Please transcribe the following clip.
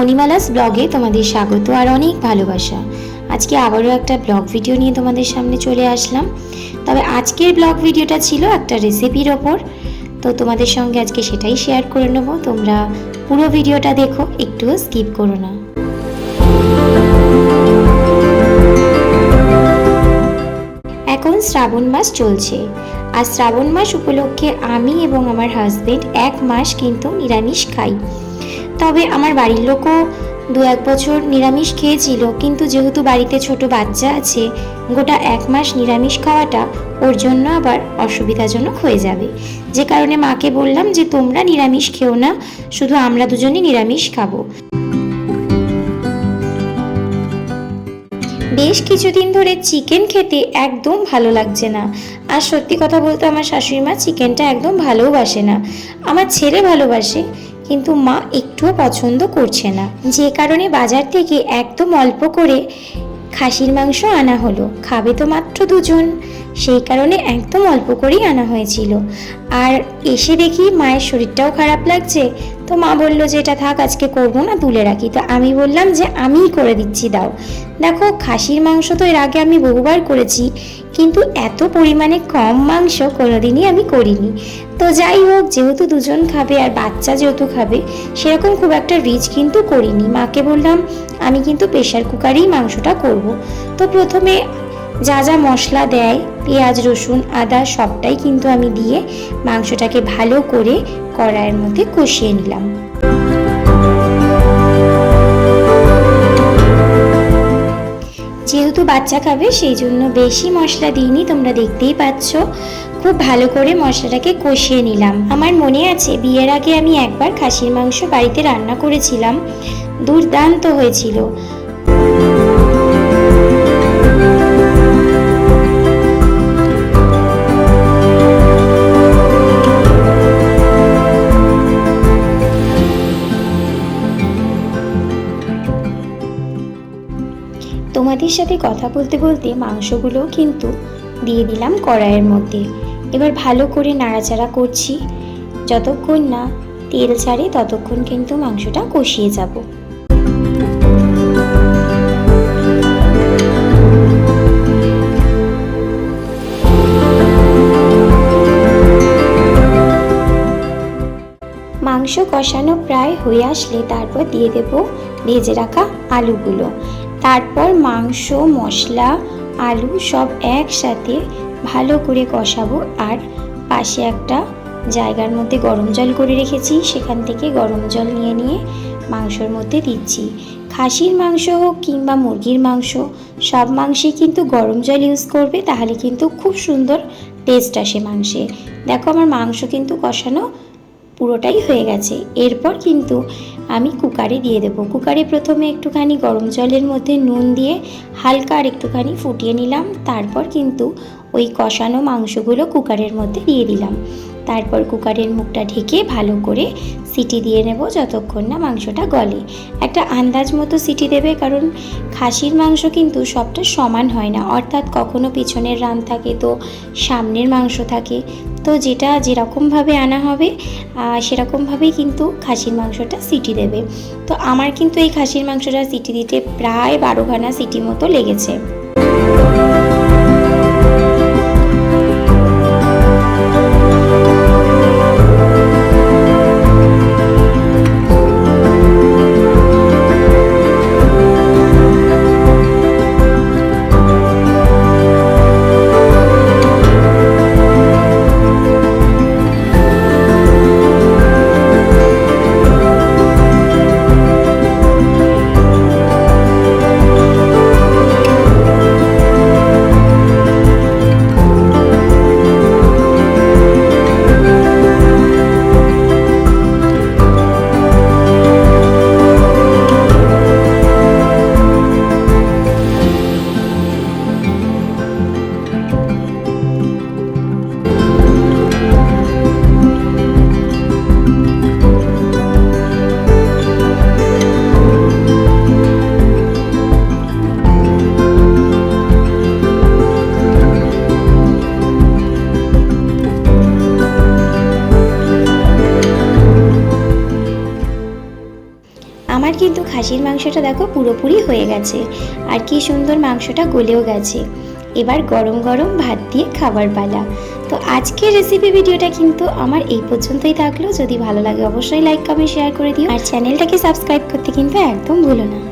মণিমালাস ব্লগে তোমাদের স্বাগত আর অনেক ভালোবাসা। আজকে আবারও একটা ব্লগ ভিডিও নিয়ে তোমাদের সামনে চলে আসলাম। তবে আজকের ব্লগ ভিডিওটা ছিল একটা রেসিপির ওপর। তো তোমাদের সঙ্গে আজকে সেটাই শেয়ার করে নেব। তোমরা পুরো ভিডিওটা দেখো একটুও স্কিপ করো না। এখন শ্রাবণ মাস চলছে। আর শ্রাবণ মাস উপলক্ষে আমি এবং আমার হাজবেন্ড এক মাস কিন্তু নিরামিষ খাই। তবে আমার বাড়ির লোকও দু এক বছর নিরামিষ খেয়েছিল, কিন্তু যেহেতু বাড়িতে ছোট বাচ্চা আছে, গোটা এক মাস নিরামিষ খাওয়াটা ওর জন্য আবার অসুবিধাজনক হয়ে যাবে। যে কারণে মাকে বললাম যে, তোমরা নিরামিষ খেও না, শুধু আমরা দুজনই নিরামিষ খাব। বেশ কিছুদিন ধরে চিকেন খেতে একদম ভালো লাগছে না। আর সত্যি কথা বলতে, আমার শাশুড়ি মা চিকেনটা একদম ভালোবাসে না। আমার ছেলে ভালোবাসে কিন্তু মা একটুও পছন্দ করছে না। যে কারণে বাজার থেকে একদম অল্প করে খাসির মাংস আনা হলো। খাবে তো মাত্র দুজন। সেই কারণে একদম অল্প করেই আনা হয়েছিল। আর এসে দেখি মায়ের শরীরটাও খারাপ লাগছে। তো মা বলল যে, এটা থাক, আজকে করব না, তুলে রাখি। তো আমি বললাম যে, আমিই করে দিচ্ছি, দাও। দেখো, খাসির মাংস তো এর আগে আমি বহুবার করেছি, কিন্তু এত পরিমাণে কম মাংস কোনোদিনই আমি করিনি। তো যাই হোক, যেহেতু দুজন খাবে আর বাচ্চা যেহেতু খাবে, সেরকম খুব একটা রিচ কিন্তু করিনি। মাকে বললাম, আমি কিন্তু প্রেশার কুকারেই মাংসটা করব। তো প্রথমে যা যা মশলা দেয়, পেঁয়াজ, রসুন, আদা, সবটাই কিন্তু আমি দিয়ে মাংসটাকে ভালো করে কড়াইয়ের মধ্যে কষিয়ে নিলাম। যেহেতু বাচ্চা খাবে, সেই জন্য বেশি মশলা দিইনি, তোমরা দেখতেই পাচ্ছ। খুব ভালো করে মশলাটাকে কষিয়ে নিলাম। আমার মনে আছে, বিয়ের আগে আমি একবার খাসির মাংস বাড়িতে রান্না করেছিলাম। দুর্দান্ত হয়েছিল। তোমাদের সাথে কথা বলতে বলতে মাংসগুলোও কিন্তু দিয়ে দিলাম কড়াইয়ের মধ্যে। এবার ভালো করে নাড়াচাড়া করছি। যতক্ষণ না তেল ছাড়ে ততক্ষণ কিন্তু মাংসটা কষিয়ে যাব। মাংস কষানো প্রায় হয়ে আসলে তারপর দিয়ে দেব ভেজে রাখা আলুগুলো। তারপর মাংস, মশলা, আলু সব একসাথে ভালো করে কষাবো আর পাশে একটা জায়গার মধ্যে গরম জল করে রেখেছি। সেখান থেকে গরম জল নিয়ে নিয়ে মাংসর মধ্যে দিচ্ছি। খাসির মাংস হোক কিংবা মুরগির মাংস, সব মাংসেই কিন্তু গরম জল ইউজ করবে, তাহলে কিন্তু খুব সুন্দর টেস্ট আসে মাংসে। দেখো আমার মাংস কিন্তু কষানো পুরোটাই হয়ে গেছে। এরপর কিন্তু আমি কুকারে দিয়ে দেবো। কুকারে প্রথমে একটুখানি গরম জলের মধ্যে নুন দিয়ে হালকা আর একটুখানি ফুটিয়ে নিলাম। তারপর কিন্তু ওই কষানো মাংসগুলো কুকারের মধ্যে দিয়ে দিলাম। তারপর কুকারের মুখটা ঢেকে ভালো করে সিটি দিয়ে নেব যতক্ষণ না মাংসটা গলে। একটা আন্দাজ মতো সিটি দেবে, কারণ খাসির মাংস কিন্তু সবটা সমান হয় না। অর্থাৎ কখনো পিছনের রান থাকে তো সামনের মাংস থাকে। তো যেটা যেরকমভাবে আনা হবে সেরকমভাবেই কিন্তু খাসির মাংসটা সিটি দেবে। তো আমার কিন্তু এই খাসির মাংসটা সিটি দিতে প্রায় বারো ঘানা সিটি মতো লেগেছে। কিন্তু খাসির মাংসটা দেখো পুরোপুরি হয়ে গেছে। আর কি সুন্দর মাংসটা গলেও গেছে। এবার গরম গরম ভাত দিয়ে খাবার পালা। তো আজকের রেসিপি ভিডিওটা কিন্তু আমার এই পর্যন্তই থাকল। যদি ভালো লাগে অবশ্যই লাইক কমেন্ট শেয়ার করে দিও। আর চ্যানেলটাকে সাবস্ক্রাইব করতে কিন্তু একদম ভুলো না।